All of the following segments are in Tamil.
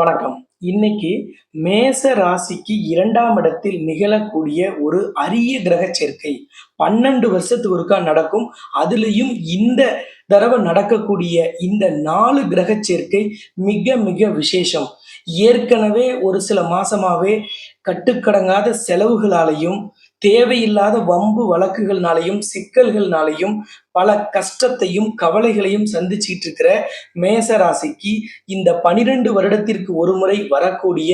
வணக்கம். இன்னைக்கு மேச ராசிக்கு இரண்டாம் இடத்தில் நிகழக்கூடிய ஒரு அரிய கிரக சேர்க்கை. பன்னெண்டு வருஷத்துக்கு ஒருக்கா நடக்கும். அதுலேயும் இந்த தடவை நடக்கக்கூடிய இந்த நாலு கிரக சேர்க்கை மிக மிக விசேஷம். ஏற்கனவே ஒரு சில மாசமாவே கட்டுக்கடங்காத செலவுகளாலையும் தேவையில்லாத வம்பு வழக்குகள்னாலையும் சிக்கல்கள்னாலையும் பல கஷ்டத்தையும் கவலைகளையும் சந்திச்சிட்டு இருக்கிற மேசராசிக்கு இந்த பனிரெண்டு வருடத்திற்கு ஒரு முறை வரக்கூடிய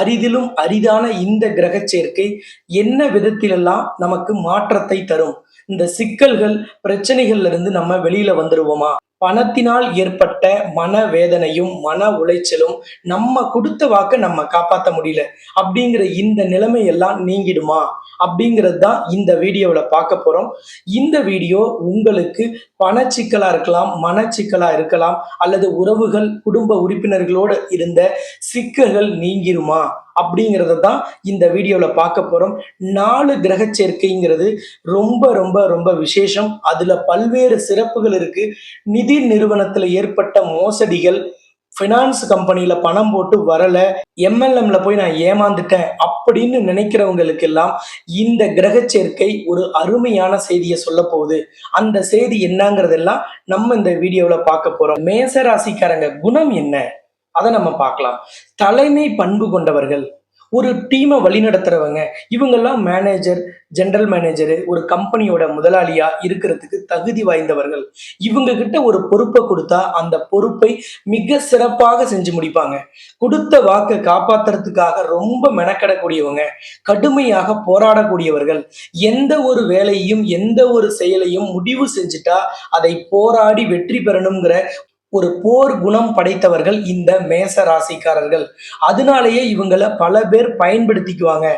அரிதிலும் அரிதான இந்த கிரக சேர்க்கை என்ன விதத்திலெல்லாம் நமக்கு மாற்றத்தை தரும்? இந்த சிக்கல்கள் பிரச்சனைகள்ல இருந்து நம்ம வெளியில வந்துருவோமா? பணத்தினால் ஏற்பட்ட மன வேதனையும் மன உளைச்சலும் நம்ம கொடுத்த வாக்க நம்ம காப்பாற்ற முடியல. அப்படிங்கிற இந்த நிலைமை எல்லாம் நீங்கிடுமா? அப்படிங்கிறது தான் இந்த வீடியோவில் பார்க்க போகிறோம் இந்த வீடியோ உங்களுக்கு பணச்சிக்கலாக இருக்கலாம் மனச்சிக்கலாக இருக்கலாம் அல்லது உறவுகள் குடும்ப உறுப்பினர்களோடு இருந்த சிக்கல்கள் நீங்கிருமா? அப்படிங்கிறத தான் இந்த வீடியோவில் பார்க்க போகிறோம் நாலு கிரக சேர்க்கைங்கிறது ரொம்ப ரொம்ப ரொம்ப விசேஷம். அதில் பல்வேறு சிறப்புகள் இருக்குது நிதி நிறுவனத்தில் ஏற்பட்ட மோசடிகள் ஃபினான்ஸ் கம்பெனியில் பணம் போட்டு வரலை எம்எல்எம்ல போய் நான் ஏமாந்துட்டேன் அப்படின்னு நினைக்கிறவங்களுக்கு எல்லாம் இந்த கிரக சேர்க்கை ஒரு அருமையான செய்தியை சொல்ல போகுது. அந்த செய்தி என்னங்கிறதெல்லாம் நம்ம இந்த வீடியோவில் பார்க்க போகிறோம் மேச ராசிக்காரங்க குணம் என்ன? அதை நம்ம பார்க்கலாம். தலைமை பண்பு கொண்டவர்கள். ஒரு டீமை வழிநடத்துறவங்க. இவங்கெல்லாம் மேனேஜர் ஜெனரல் மேனேஜரு ஒரு கம்பெனியோட முதலாளியா இருக்கிறதுக்கு தகுதி வாய்ந்தவர்கள். இவங்க கிட்ட ஒரு பொறுப்பை கொடுத்தா அந்த பொறுப்பை மிக சிறப்பாக செஞ்சு முடிப்பாங்க. கொடுத்த வாக்கை காப்பாத்துறதுக்காக ரொம்ப மெனக்கடக்கூடியவங்க. கடுமையாக போராடக்கூடியவர்கள். எந்த ஒரு வேலையும் எந்த ஒரு செயலையும் முடிவு செஞ்சுட்டா அதை போராடி வெற்றி பெறணுங்கிற ஒரு போர் குணம் படைத்தவர்கள் இந்த மேச ராசிக்காரர்கள். அதனாலேயே இவங்களை பல பேர் பயன்படுத்திக்குவாங்க.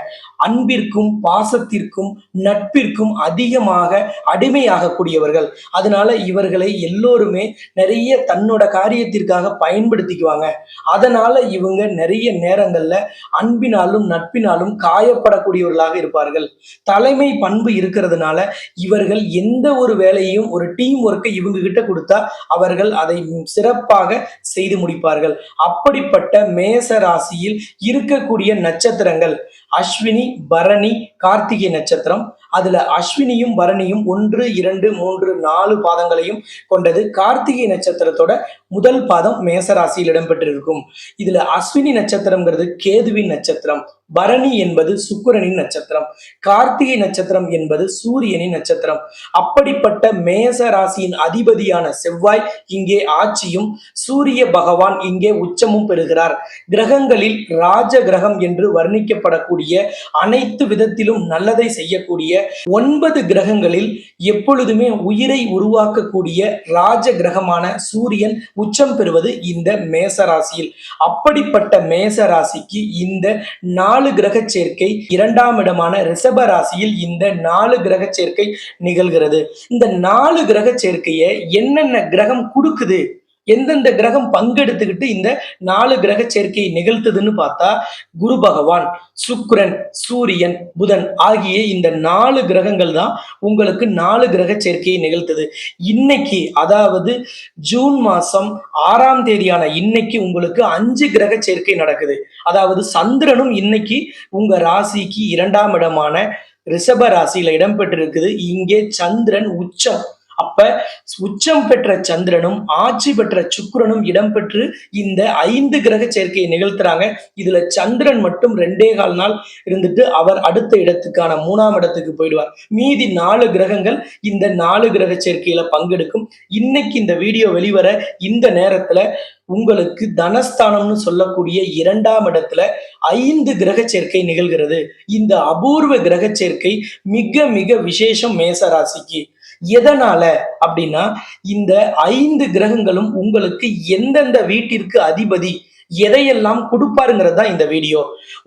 அன்பிற்கும் பாசத்திற்கும் நட்பிற்கும் அதிகமாக அடிமையாகக்கூடியவர்கள். அதனால இவர்களை எல்லோருமே நிறைய தன்னோட காரியத்திற்காக பயன்படுத்திக்குவாங்க. அதனால இவங்க நிறைய நேரங்கள்ல அன்பினாலும் நட்பினாலும் காயப்படக்கூடியவர்களாக இருப்பார்கள். தலைமை பண்பு இருக்கிறதுனால இவர்கள் எந்த ஒரு வேலையும் ஒரு டீம் ஒர்க்கை இவங்க கிட்ட கொடுத்தா அவர்கள் அதை சிறப்பாக செய்து முடிப்பார்கள். அப்படிப்பட்ட மேச ராசியில் இருக்கக்கூடிய நட்சத்திரங்கள் அஸ்வினி பரணி கார்த்திகை நட்சத்திரம் அதுல அஸ்வினியும் பரணியும் ஒன்று இரண்டு மூன்று நாலு பாதங்களையும் கொண்டது கார்த்திகை நட்சத்திரத்தோட முதல் பாதம் மேசராசியில் இடம்பெற்றிருக்கும். இதுல அஸ்வினி நட்சத்திரம்ங்கிறது கேதுவின் நட்சத்திரம் பரணி என்பது சுக்கிரனின் நட்சத்திரம் கார்த்திகை நட்சத்திரம் என்பது சூரியனின் நட்சத்திரம். அப்படிப்பட்ட மேச ராசியின் அதிபதியான செவ்வாய் இங்கே ஆட்சியும் சூரிய பகவான் இங்கே உச்சமும் பெறுகிறார். கிரகங்களில் ராஜ கிரகம் என்று வர்ணிக்கப்படக்கூடிய அனைத்து விதத்திலும் நல்லதை செய்யக்கூடிய ஒன்பது கிரகங்களில் எப்பொழுதுமே உயிரை உருவாக்கக்கூடிய ராஜ கிரகமான சூரியன் உச்சம் பெறுவது இந்த மேச ராசியில் அப்படிப்பட்ட மேச ராசிக்கு இந்த நாலு கிரக சேர்க்கை இரண்டாம் இடமான ரிஷப ராசியில் இந்த நாலு கிரக சேர்க்கை நிகழ்கிறது. இந்த நாலு கிரக சேர்க்கையை என்னென்ன கிரகம் கொடுக்குது? எந்தெந்த கிரகம் பங்கெடுத்துக்கிட்டு இந்த நாலு கிரக சேர்க்கையை நிகழ்த்துதுன்னு பார்த்தா குரு பகவான் சுக்கிரன் சூரியன் புதன் ஆகிய இந்த நாலு கிரகங்கள் தான் உங்களுக்கு நாலு கிரக சேர்க்கையை நிகழ்த்துது. இன்னைக்கு அதாவது ஜூன் மாசம் ஆறாம் தேதியான இன்னைக்கு உங்களுக்கு அஞ்சு கிரக சேர்க்கை நடக்குது. அதாவது சந்திரனும் இன்னைக்கு உங்க ராசிக்கு இரண்டாம் இடமான ரிஷப ராசியில இடம்பெற்றிருக்குது. இங்கே சந்திரன் உச்சம். அப்ப உச்சம் பெற்ற சந்திரனும் ஆட்சி பெற்ற சுக்கரனும் இடம்பெற்று இந்த ஐந்து கிரக சேர்க்கையை நிகழ்த்துறாங்க. இதுல சந்திரன் மட்டும் ரெண்டே கால் நாள் இருந்துட்டு அவர் அடுத்த இடத்துக்கான மூணாம் இடத்துக்கு போயிடுவார். மீதி நாலு கிரகங்கள் இந்த நாலு கிரக சேர்க்கையில பங்கெடுக்கும். இன்னைக்கு இந்த வீடியோ வெளிவர இந்த நேரத்துல உங்களுக்கு தனஸ்தானம்னு சொல்லக்கூடிய இரண்டாம் இடத்துல ஐந்து கிரக சேர்க்கை நிகழ்கிறது. இந்த அபூர்வ கிரக சேர்க்கை மிக மிக விசேஷம் மேச ராசிக்கு எதனால அப்படின்னா இந்த ஐந்து கிரகங்களும் உங்களுக்கு எந்தெந்த வீட்டிற்கு அதிபதி எதையெல்லாம் கொடுப்பாருங்கிறது தான் இந்த வீடியோ.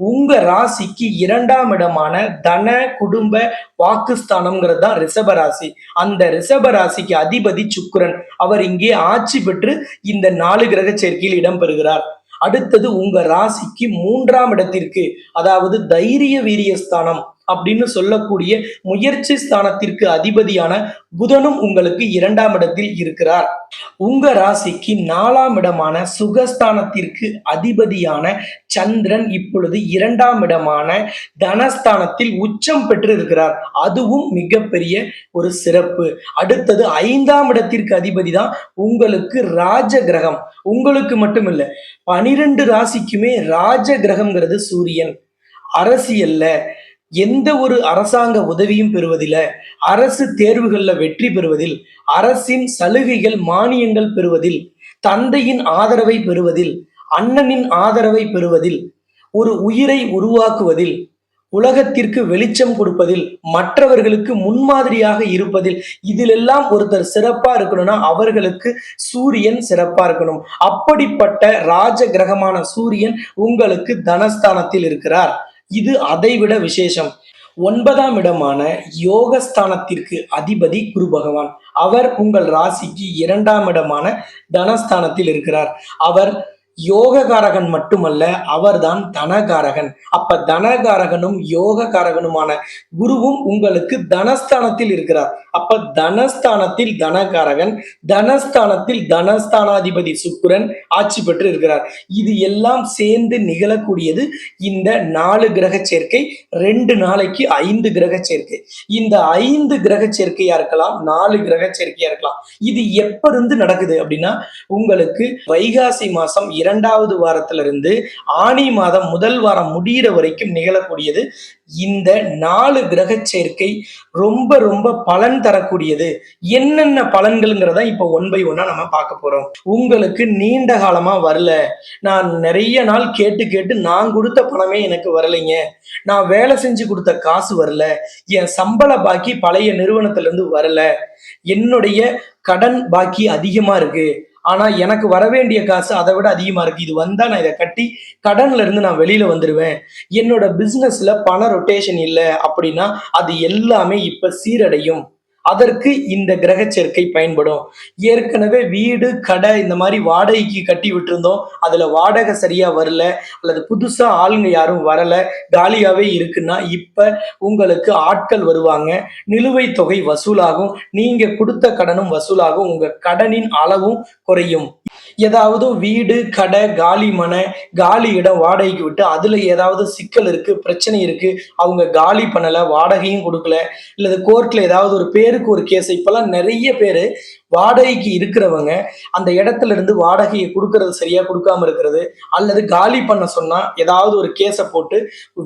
உங்க ராசிக்கு இரண்டாம் இடமான தன குடும்ப வாக்குஸ்தானம்ங்கிறது தான் ரிஷப ராசி. அந்த ரிஷப ராசிக்கு அதிபதி சுக்கரன். அவர் இங்கே ஆட்சி பெற்று இந்த நாலு கிரக சேர்க்கையில் இடம்பெறுகிறார் அடுத்தது உங்க ராசிக்கு மூன்றாம் இடத்திற்கு அதாவது தைரிய வீரியஸ்தானம் அப்படின்னு சொல்லக்கூடிய முயற்சி ஸ்தானத்திற்கு அதிபதியான புதனும் உங்களுக்கு இரண்டாம் இடத்தில் இருக்கிறார். உங்க ராசிக்கு நாலாம் இடமான சுகஸ்தானத்திற்கு அதிபதியான சந்திரன் இப்பொழுது இரண்டாம் இடமான தனஸ்தானத்தில் உச்சம் பெற்று இருக்கிறார் அதுவும் மிகப்பெரிய ஒரு சிறப்பு. அடுத்தது ஐந்தாம் இடத்திற்கு அதிபதி தான் உங்களுக்கு ராஜ கிரகம் உங்களுக்கு மட்டும் இல்ல பனிரெண்டு ராசிக்குமே ராஜ கிரகம்ங்கிறது சூரியன். அரசியல்ல எந்த ஒரு அரசாங்க உதவியும் பெறுவதில் அரசு தேர்வுகளில் வெற்றி பெறுவதில் அரசின் சலுகைகள் மானியங்கள் பெறுவதில் தந்தையின் ஆதரவை பெறுவதில் அண்ணனின் ஆதரவை பெறுவதில் ஒரு உயிரை உருவாக்குவதில் உலகத்திற்கு வெளிச்சம் கொடுப்பதில் மற்றவர்களுக்கு முன்மாதிரியாக இருப்பதில் இதிலெல்லாம் ஒருத்தர் சிறப்பா இருக்கணும்னா அவர்களுக்கு சூரியன் சிறப்பா இருக்கணும். அப்படிப்பட்ட ராஜ கிரகமான சூரியன் உங்களுக்கு தனஸ்தானத்தில் இருக்கிறார். இது அதைவிட விசேஷம். ஒன்பதாம் இடமான யோகஸ்தானத்திற்கு அதிபதி குரு பகவான். அவர் உங்கள் ராசிக்கு இரண்டாம் இடமான தனஸ்தானத்தில் இருக்கிறார். அவர் யோககாரகன் மட்டுமல்ல அவர்தான் தனகாரகன். அப்ப தனகாரகனும் யோககாரகனுமான குருவும் உங்களுக்கு தனஸ்தானத்தில் இருக்கிறார். அப்ப தனஸ்தானத்தில் தனகாரகன் தனஸ்தானத்தில் தனஸ்தானாதிபதி சுக்குரன் ஆட்சி பெற்று இருக்கிறார். இது எல்லாம் சேர்ந்து நிகழக்கூடியது இந்த நாலு கிரக சேர்க்கை ரெண்டு நாளைக்கு ஐந்து கிரக சேர்க்கை. இந்த ஐந்து கிரக சேர்க்கையா இருக்கலாம் நாலு கிரக சேர்க்கையா இருக்கலாம். இது எப்ப இருந்து நடக்குது அப்படின்னா உங்களுக்கு வைகாசி மாசம் இரண்டாவது வாரத்திலிருந்து ஆணி மாதம் முதல் வாரம் முடியிற வரைக்கும் நிகழக்கூடியது. இந்த நாலு கிரக சேர்க்கை ரொம்ப ரொம்ப பலன் தரக்கூடியது. என்னென்ன பலன்கள்ங்கிறத இப்போ ஒன் பை ஒன்னா நம்ம பார்க்க போறோம். உங்களுக்கு நீண்ட காலமா வரல. நான் நிறைய நாள் கேட்டு கேட்டு நான் கொடுத்த பணமே எனக்கு வரலைங்க. நான் வேலை செஞ்சு கொடுத்த காசு வரல. என் சம்பள பாக்கி பழைய நிறுவனத்திலிருந்து வரல. என்னுடைய கடன் பாக்கி அதிகமா இருக்கு. ஆனா எனக்கு வர வேண்டிய காசு அதை விட அதிகமா இருக்கு. இது வந்தா நான் இதை கட்டி கடன்ல இருந்து நான் வெளியில வந்துருவேன். என்னோட பிசினஸ்ல பண ரொட்டேஷன் இல்லை அப்படின்னா அது எல்லாமே இப்ப சீரடையும். அதற்கு இந்த கிரக சேர்க்கை பயன்படும். ஏற்கனவே வீடு கடை இந்த மாதிரி வாடகைக்கு கட்டி விட்டுருந்தோம். அதுல வாடகை சரியா வரல. அல்லது புதுசா ஆளுங்க யாரும் வரல. காலியாவே இருக்குன்னா இப்ப உங்களுக்கு ஆட்கள் வருவாங்க. நிலுவைத் தொகை வசூலாகும். நீங்க கொடுத்த கடனும் வசூலாகும். உங்க கடனின் அளவும் குறையும். ஏதாவது வீடு கடை காலி மனை காலி இடம் வாடகைக்கு விட்டு அதுல ஏதாவது சிக்கல் இருக்கு பிரச்சனை இருக்கு. அவங்க காலி பண்ணல வாடகையும் கொடுக்கல. இல்லது கோர்ட்ல ஏதாவது ஒரு பேர் பேருக்கு ஒரு கேஸ் இப்பெல்லாம் நிறைய பேர் வாடகைக்கு இருக்கிறவங்க அந்த இடத்துல இருந்து வாடகையை கொடுக்கறது சரியா கொடுக்காம இருக்கிறது அல்லது காலி பண்ண சொன்னா ஏதாவது ஒரு கேஸை போட்டு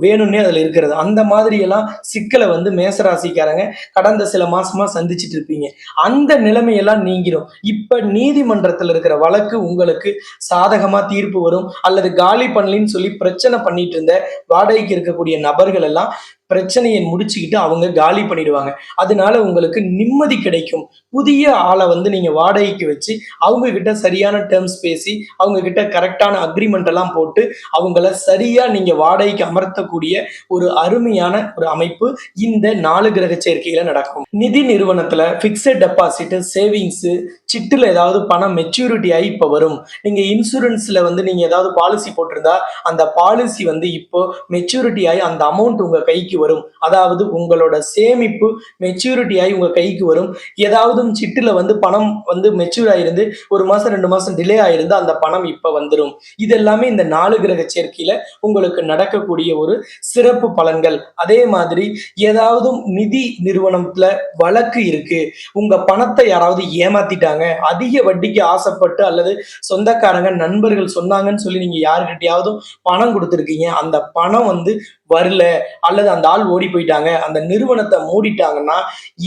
வேணும்னே அதுல இருக்கிறது. அந்த மாதிரி எல்லாம் சிக்கலை வந்து மேசராசிக்காரங்க கடந்த சில மாசமா சந்திச்சுட்டு இருப்பீங்க. அந்த நிலைமையெல்லாம் நீங்கிடும் இப்ப நீதிமன்றத்தில் இருக்கிற வழக்கு உங்களுக்கு சாதகமா தீர்ப்பு வரும் அல்லது காலி பண்ணலின்னு சொல்லி பிரச்சனை பண்ணிட்டு இருந்த வாடகைக்கு இருக்கக்கூடிய நபர்கள் எல்லாம் பிரச்சனையை முடிச்சுக்கிட்டு அவங்க காலி பண்ணிடுவாங்க. அதனால உங்களுக்கு நிம்மதி கிடைக்கும். புதிய ஆளை வந்து வந்து நீங்க வாடகைக்கு வச்சு அவங்க கிட்ட சரியான டேர்ம்ஸ் பேசி அவங்க கிட்ட கரெக்டான அக்ரிமெண்ட் எல்லாம் போட்டு அவங்கள சரியா நீங்க வாடகைக்கு அமர்த்தக்கூடிய ஒரு அருமையான ஒரு அமைப்பு இந்த நாலு கிரக சேர்க்கையில நடக்கும். நிதி நிறுவனத்துல பிக்சட் டெபாசிட் சேவிங்ஸ் சிட்டுல ஏதாவது பணம் மெச்சூரிட்டி ஆகி இப்போ வரும். நீங்க இன்சூரன்ஸ்ல வந்து நீங்க ஏதாவது பாலிசி போட்டிருந்தா அந்த பாலிசி வந்து இப்போ மெச்சூரிட்டி ஆகி அந்த அமௌண்ட் உங்க கைக்கு வரும். அதாவது உங்களோட சேமிப்பு மெச்சூரிட்டி ஆகி உங்க கைக்கு வரும். ஏதாவது சிட்டுல வந்து பணம் வந்து மெச்சூர் ஆயிருந்து ஒரு மாசம் ரெண்டு மாசம் டிலே ஆயிருந்து அந்த பணம் இப்ப வந்துடும் இது எல்லாமே இந்த நாலு கிரக சேர்க்கையில உங்களுக்கு நடக்கக்கூடிய ஒரு சிறப்பு பலன்கள். அதே மாதிரி ஏதாவது நிதி நிறுவனத்துல வழக்கு இருக்கு. உங்க பணத்தை யாராவது ஏமாத்திட்டாங்க அதிக வட்டிக்கு ஆசைப்பட்டு அல்லது சொந்தக்காரங்க நண்பர்கள் சொன்னாங்கன்னு சொல்லி நீங்க யாருக்கிட்டையாவது பணம் கொடுத்துருக்கீங்க அந்த பணம் வந்து வரல அல்லது அந்த ஆள் ஓடி போயிட்டாங்க அந்த நிறுவனத்தை மூடிட்டாங்கன்னா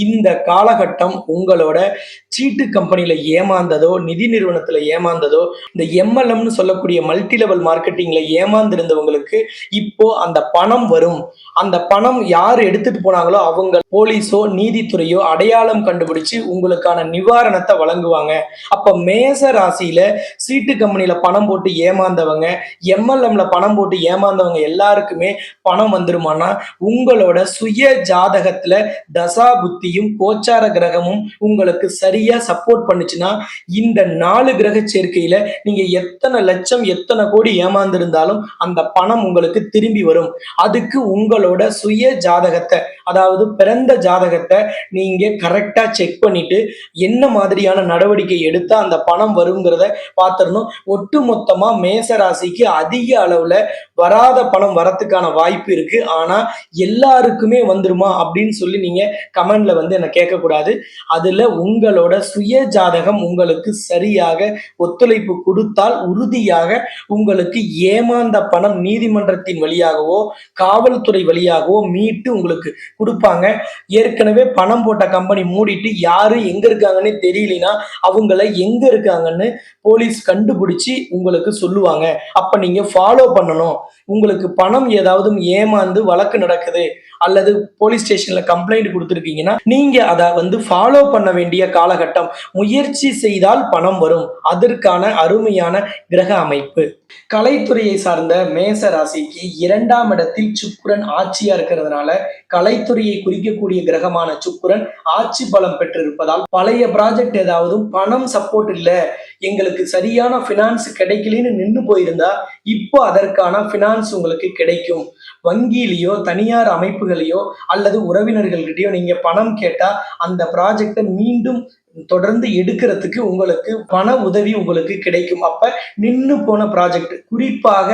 இந்த காலகட்டம் உங்களோட சீட்டு கம்பெனியில ஏமாந்ததோ நிதி நிறுவனத்துல ஏமாந்ததோ இந்த எம்எல்எம்னு சொல்லக்கூடிய மல்டி லெவல் மார்க்கெட்டிங்ல ஏமாந்திருந்தவங்களுக்கு இப்போ அந்த பணம் வரும். அந்த பணம் யார் எடுத்துட்டு போனாங்களோ அவங்க போலீஸோ நீதித்துறையோ அடையாளம் கண்டுபிடிச்சு உங்களுக்கான நிவாரணத்தை வழங்குவாங்க. அப்ப மேச ராசியில சீட்டு கம்பெனில பணம் போட்டு ஏமாந்தவங்க எம்எல்எம்ல பணம் போட்டு ஏமாந்தவங்க எல்லாருக்குமே பணம் வந்துருமானா உங்களோட சுய ஜாதகத்துல தசா புத்தியும் கோச்சார கிரகமும் உங்களுக்கு சரியா சப்போர்ட் பண்ணுச்சுன்னா இந்த நாலு கிரக சேர்க்கையில நீங்க எத்தனை லட்சம் எத்தனை கோடி ஏமாந்திருந்தாலும் அந்த பணம் உங்களுக்கு திரும்பி வரும். அதுக்கு உங்களோட சுய ஜாதகத்தை அதாவது பிறந்த ஜாதகத்தை நீங்க கரெக்டா செக் பண்ணிட்டு என்ன மாதிரியான நடவடிக்கை எடுத்தா அந்த பணம் வருங்கிறத பார்த்துடணும். ஒட்டு மொத்தமா மேச ராசிக்கு அதிக அளவுல வராத பணம் வரத்துக்கான வாய்ப்பு இருக்கு. ஆனா எல்லாருக்குமே வந்துருமா அப்படின்னு சொல்லி நீங்க கமெண்ட்ல வந்து என்ன கேட்கக்கூடாது. அதுல உங்களோட சுய ஜாதகம் உங்களுக்கு சரியாக ஒத்துழைப்பு கொடுத்தால் உறுதியாக உங்களுக்கு ஏமாந்த பணம் நீதிமன்றத்தின் வழியாகவோ காவல்துறை வழியாகவோ மீட்டு உங்களுக்கு கொடுப்பாங்க. ஏற்கனவே பணம் போட்ட கம்பெனி மூடிட்டு யாரு எங்க இருக்காங்கன்னு தெரியலனா அவங்கள எங்க இருக்காங்கன்னு போலீஸ் கண்டுபிடிச்சு உங்களுக்கு சொல்லுவாங்க. அப்ப நீங்க ஃபாலோ பண்ணணும். உங்களுக்கு பணம் ஏதாவது ஏமாந்து வழக்கு நடக்குது. அல்லது போலீஸ் ஸ்டேஷன்ல கம்ப்ளைண்ட் கொடுத்துருக்கீங்கன்னா நீங்க அதை வந்து ஃபாலோ பண்ண வேண்டிய காலகட்டம் முயற்சி செய்தால் பணம் வரும். அதற்கான அருமையான கிரக அமைப்பு. கலைத்துறையை சார்ந்த மேச ராசிக்கு இரண்டாம் இடத்தில் சுக்குரன் ஆட்சியா இருக்கிறதுனால கலைத்துறையை குறிக்கக்கூடிய கிரகமான சுக்குரன் ஆட்சி பலம் பெற்றிருப்பதால் பழைய ப்ராஜெக்ட் ஏதாவது பணம் சப்போர்ட் இல்ல எங்களுக்கு சரியான ஃபினான்ஸ் கிடைக்கலன்னு நின்று போயிருந்தா இப்போ அதற்கான ஃபினான்ஸ் உங்களுக்கு கிடைக்கும். வங்கியிலேயோ தனியார் அமைப்புகளையோ அல்லது உறவினர்கள்கிட்டயோ நீங்க பணம் கேட்டா அந்த ப்ராஜெக்டை மீண்டும் தொடர்ந்து எடுக்கிறதுக்கு உங்களுக்கு பண உதவி உங்களுக்கு கிடைக்கும். அப்ப நின்னு போன ப்ராஜெக்ட் குறிப்பாக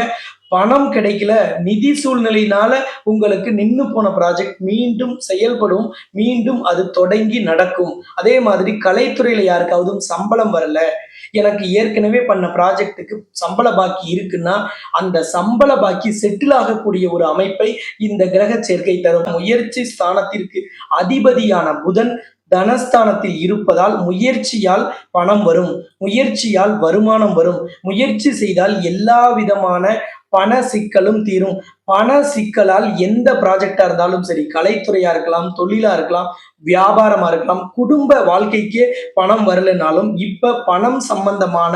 பணம் கிடைக்கல நிதி சூழ்நிலையினால உங்களுக்கு நின்று போன ப்ராஜெக்ட் மீண்டும் செயல்படும் மீண்டும் அது தொடங்கி நடக்கும். அதே மாதிரி கலைத்துறையில யாருக்காவது சம்பளம் வரல. எனக்கு ஏற்கனவே பண்ண ப்ராஜெக்ட்டுக்கு சம்பள பாக்கி இருக்குன்னா அந்த சம்பள பாக்கி செட்டில் ஆகக்கூடிய ஒரு அமைப்பை இந்த கிரக சேர்க்கை தரும். முயற்சி ஸ்தானத்திற்கு அதிபதியான புதன் தனஸ்தானத்தில் இருப்பதால் முயற்சியால் பணம் வரும். முயற்சியால் வருமானம் வரும். முயற்சி செய்தால் எல்லா விதமான பண சிக்கலும் தீரும். பண சிக்கலால் எந்த ப்ராஜெக்டா இருந்தாலும் சரி கலைத்துறையா இருக்கலாம் தொழிலா இருக்கலாம் வியாபாரமா இருக்கலாம் குடும்ப வாழ்க்கைக்கே பணம் வரலைனாலும் இப்ப பணம் சம்பந்தமான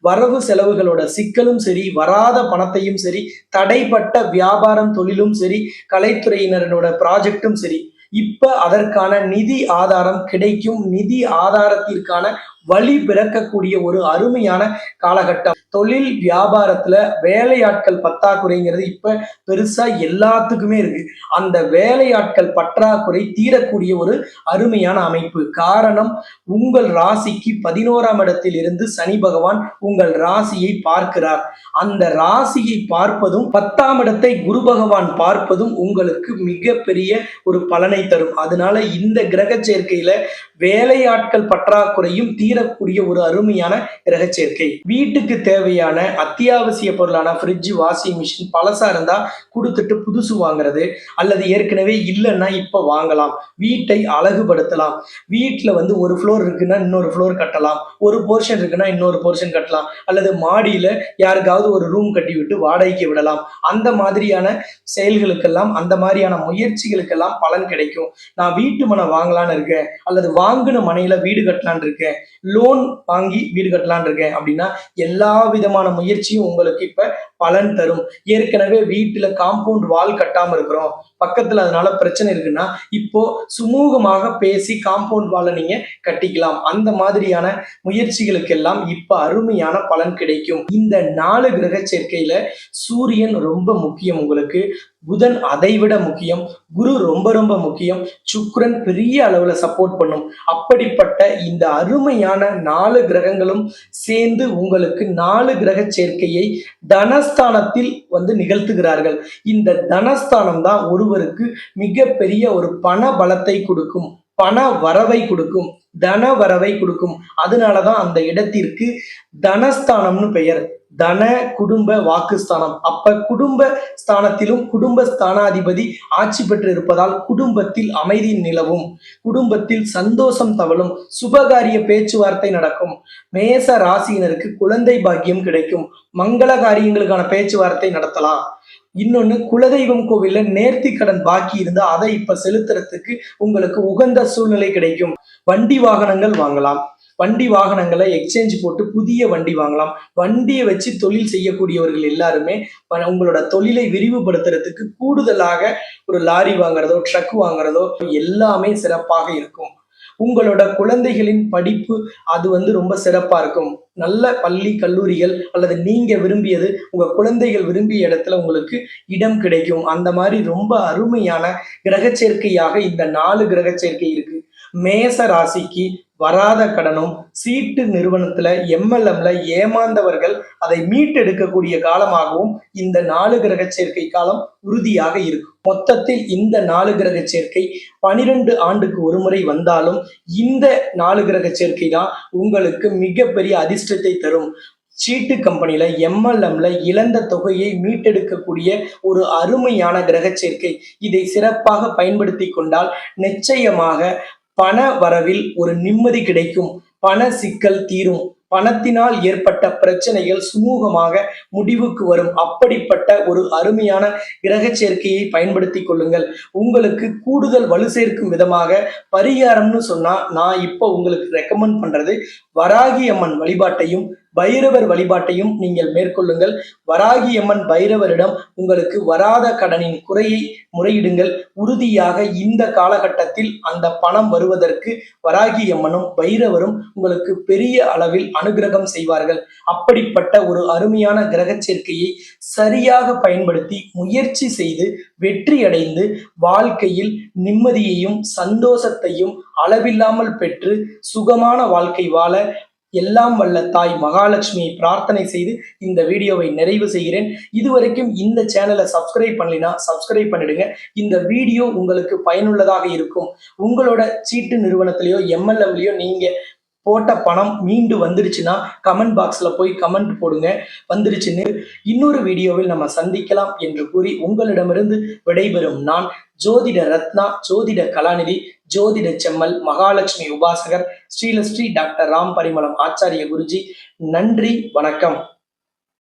வரவு செலவுகளோட சிக்கலும் சரி வராத பணத்தையும் சரி தடைப்பட்ட வியாபாரம் தொழிலும் சரி கலைத்துறையினரோட ப்ராஜெக்டும் சரி இப்ப அதற்கான நிதி ஆதாரம் கிடைக்கும். நிதி ஆதாரத்திற்கான வழி பிறக்கக்கூடிய ஒரு அருமையான காலகட்டம். தொழில் வியாபாரத்துல வேலையாட்கள் பற்றாக்குறைங்கிறது இப்ப பெருசா எல்லாத்துக்குமே இருக்கு. அந்த வேலையாட்கள் பற்றாக்குறை தீரக்கூடிய ஒரு அருமையான அமைப்பு. காரணம் உங்கள் ராசிக்கு பதினோராம் இடத்தில் இருந்து சனி பகவான் உங்கள் ராசியை பார்க்கிறார். அந்த ராசியை பார்ப்பதும் பத்தாம் இடத்தை குரு பகவான் பார்ப்பதும் உங்களுக்கு மிகப்பெரிய ஒரு பலனை தரும். அதனால இந்த கிரக சேர்க்கையில வேலையாட்கள் பற்றாக்குறையும் தீரக்கூடிய ஒரு அருமையான கிரக சேர்க்கை. வீட்டுக்கு தேவையான அத்தியாவசிய பொருளான ஃப்ரிட்ஜ் வாஷிங் மிஷின் பழசா இருந்தா கொடுத்துட்டு புதுசு வாங்குறது அல்லது ஏற்கனவே இல்லைன்னா இப்ப வாங்கலாம். வீட்டை அழகுபடுத்தலாம். வீட்டில் வந்து ஒரு ஃப்ளோர் இருக்குன்னா இன்னொரு ஃப்ளோர் கட்டலாம். ஒரு போர்ஷன் இருக்குன்னா இன்னொரு போர்ஷன் கட்டலாம். அல்லது மாடியில யாருக்காவது ஒரு ரூம் கட்டி விட்டு வாடகைக்கு விடலாம். அந்த மாதிரியான செயல்களுக்கெல்லாம் அந்த மாதிரியான முயற்சிகளுக்கெல்லாம் பலன் கிடைக்கும். நான் வீட்டு மனை வாங்கலான்னு இருக்கேன் அல்லது வாங்கின மனையில வீடு கட்டலான்னு இருக்கேன் லோன் வாங்கி வீடு கட்டலான் இருக்கேன் அப்படின்னா எல்லா விதமான முயற்சியும் உங்களுக்கு இப்ப பலன் தரும். ஏற்கனவே வீட்டுல காம்பவுண்ட் வால் கட்டாம இருக்கிறோம். பக்கத்துல அதனால பிரச்சனை இருக்குன்னா இப்போ சுமூகமாக பேசி காம்பவுண்ட் வாலை நீங்க கட்டிக்கலாம். அந்த மாதிரியான முயற்சிகளுக்கெல்லாம் இப்ப அருமையான பலன் கிடைக்கும். இந்த நாலு கிரக சேர்க்கையில சூரியன் ரொம்ப முக்கியம் உங்களுக்கு. புதன் அதைவிட முக்கியம். குரு ரொம்ப ரொம்ப முக்கியம். சுக்ரன் பெரிய அளவுல சப்போர்ட் பண்ணும். அப்படிப்பட்ட இந்த அருமையான நாலு கிரகங்களும் சேர்ந்து உங்களுக்கு நாலு கிரக சேர்க்கையை தனஸ்தானத்தில் வந்து நிகழ்த்துகிறார்கள். இந்த தனஸ்தானம் தான் ஒரு ஒருவருக்கு மிகப்பெரிய ஒரு பண பலத்தை கொடுக்கும் பண வரவை கொடுக்கும் தன வரவை கொடுக்கும். அதனாலதான் அந்த இடத்திற்கு தனஸ்தானம்னு பெயர். தன குடும்ப வாக்குஸ்தானம். அப்ப குடும்ப ஸ்தானத்திலும் குடும்ப ஸ்தானாதிபதி ஆட்சி பெற்று இருப்பதால் குடும்பத்தில் அமைதி நிலவும். குடும்பத்தில் சந்தோஷம் தவழும். சுபகாரிய பேச்சுவார்த்தை நடக்கும். மேச ராசியினருக்கு குழந்தை பாக்கியம் கிடைக்கும். மங்கள காரியங்களுக்கான பேச்சுவார்த்தை நடத்தலாம். இன்னொன்று குலதெய்வம் கோவிலில் நேர்த்தி கடன் பாக்கி இருந்தால் அதை இப்போ செலுத்துறதுக்கு உங்களுக்கு உகந்த சூழ்நிலை கிடைக்கும். வண்டி வாகனங்கள் வாங்கலாம். வண்டி வாகனங்களை எக்ஸ்சேஞ்ச் போட்டு புதிய வண்டி வாங்கலாம். வண்டியை வச்சு தொழில் செய்யக்கூடியவர்கள் எல்லாருமே உங்களோட தொழிலை விரிவுபடுத்துறதுக்கு கூடுதலாக ஒரு லாரி வாங்குறதோ ட்ரக் வாங்குறதோ எல்லாமே சிறப்பாக இருக்கும். உங்களோட குழந்தைகளின் படிப்பு அது வந்து ரொம்ப சிறப்பாக இருக்கும். நல்ல பள்ளி கல்லூரிகள் அல்லது நீங்கள் விரும்பியது உங்கள் குழந்தைகள் விரும்பிய இடத்துல உங்களுக்கு இடம் கிடைக்கும். அந்த மாதிரி ரொம்ப அருமையான கிரக சேர்க்கையாக இந்த நாலு கிரக சேர்க்கை இருக்குது மேச ராசிக்கு வராத கடனும் சீட்டு நிறுவனத்துல எம்எல்எம்ல ஏமாந்தவர்கள் அதை மீட்டெடுக்கக்கூடிய காலமாகவும் இந்த நாலு கிரக சேர்க்கை காலம் உறுதியாக இருக்கும். மொத்தத்தில் இந்த நாலு கிரக சேர்க்கை பனிரெண்டு ஆண்டுக்கு ஒரு முறை வந்தாலும் இந்த நாலு கிரக சேர்க்கை தான் உங்களுக்கு மிகப்பெரிய அதிர்ஷ்டத்தை தரும். சீட்டு கம்பெனியில எம்எல்எம்ல இழந்த தொகையை மீட்டெடுக்கக்கூடிய ஒரு அருமையான கிரக சேர்க்கை இதை சிறப்பாக பயன்படுத்தி கொண்டால் நிச்சயமாக பண வரவில் ஒரு நிம்மதி கிடைக்கும். பண சிக்கல் தீரும். பணத்தினால் ஏற்பட்ட பிரச்சனைகள் சுமூகமாக முடிவுக்கு வரும். அப்படிப்பட்ட ஒரு அருமையான கிரக சேர்க்கையை பயன்படுத்தி கொள்ளுங்கள். உங்களுக்கு கூடுதல் வலு சேர்க்கும் விதமாக பரிகாரம்னு சொன்னா நான் இப்போ உங்களுக்கு ரெக்கமெண்ட் பண்றது வராகி அம்மன் வழிபாட்டையும் பைரவர் வழிபாட்டையும் நீங்கள் மேற்கொள்ளுங்கள். வராகி அம்மன் பைரவரிடம் உங்களுக்கு வராத கடனின் குறையை முறையிடுங்கள். உறுதியாக இந்த காலகட்டத்தில் அந்த பணம் வருவதற்கு வராகி அம்மனும் பைரவரும் உங்களுக்கு பெரிய அளவில் அனுகிரகம் செய்வார்கள். அப்படிப்பட்ட ஒரு அருமையான கிரக சேர்க்கையை சரியாக பயன்படுத்தி முயற்சி செய்து வெற்றி அடைந்து வாழ்க்கையில் நிம்மதியையும் சந்தோஷத்தையும் அளவில்லாமல் பெற்று சுகமான வாழ்க்கை வாழ எல்லாம் வல்ல தாய் மகாலட்சுமியை பிரார்த்தனை செய்து இந்த வீடியோவை நிறைவு செய்கிறேன். இதுவரைக்கும் இந்த சேனலை சப்ஸ்கிரைப் பண்ணலினா சப்ஸ்கிரைப் பண்ணிடுங்க. இந்த வீடியோ உங்களுக்கு பயனுள்ளதாக இருக்கும். உங்களோட சீட்டு நிறுவனத்திலேயோ எம்எல்எம்லேயோ நீங்க போட்ட பணம் மீண்டு வந்துருச்சுன்னா கமெண்ட் பாக்ஸில் போய் கமெண்ட் போடுங்க. வந்துருச்சுன்னு இன்னொரு வீடியோவில் நம்ம சந்திக்கலாம் என்று கூறி உங்களிடமிருந்து விடைபெறும் நான் ஜோதிட ரத்னா ஜோதிட கலாநிதி ஜோதிட செம்மல் மகாலட்சுமி உபாசகர் ஸ்ரீலஸ்ரீ டாக்டர் ராம் பரிமளம் ஆச்சாரிய குருஜி. நன்றி வணக்கம்.